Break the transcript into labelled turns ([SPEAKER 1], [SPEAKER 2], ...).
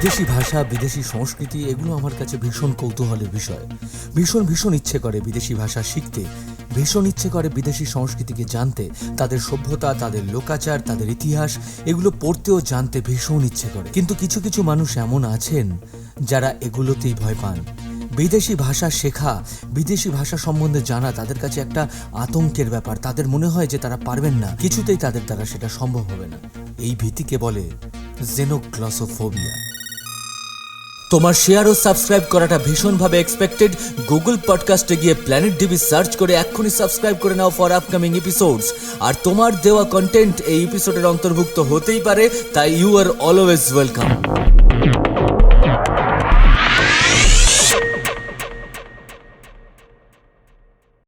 [SPEAKER 1] বিদেশি ভাষা, বিদেশি সংস্কৃতি, এগুলো আমার কাছে ভীষণ কৌতূহলের বিষয়। ভীষণ ভীষণ ইচ্ছে করে বিদেশি ভাষা শিখতে, ভীষণ ইচ্ছে করে বিদেশি সংস্কৃতিকে জানতে, তাদের সভ্যতা, তাদের লোকাচার, তাদের ইতিহাস, এগুলো পড়তেও জানতে ভীষণ ইচ্ছে করে। কিন্তু কিছু কিছু মানুষ এমন আছেন যারা এগুলোতেই ভয় পান। বিদেশি ভাষা শেখা, বিদেশি ভাষা সম্বন্ধে জানা তাদের কাছে একটা আতঙ্কের ব্যাপার। তাদের মনে হয় যে তারা পারবেন না। কিছুতেই তাদের দ্বারা সেটা সম্ভব হবে না। এই ভীতিকে বলে জেনোক্লসোফোবিয়া তোমার শেয়ার ও সাবস্ক্রাইব করাটা ভীষণভাবে এক্সপেক্টেড গুগল পডকাস্টে গিয়ে প্ল্যানেট ডিবি সার্চ করে এক্ষুনি সাবস্ক্রাইব করে নাও ফর আপকামিং এপিসোডস আর তোমার দেওয়া কন্টেন্ট এই এপিসোডের অন্তর্ভুক্ত হতেই পারে, তাই ইউ আর অলওয়েজ ওয়েলকাম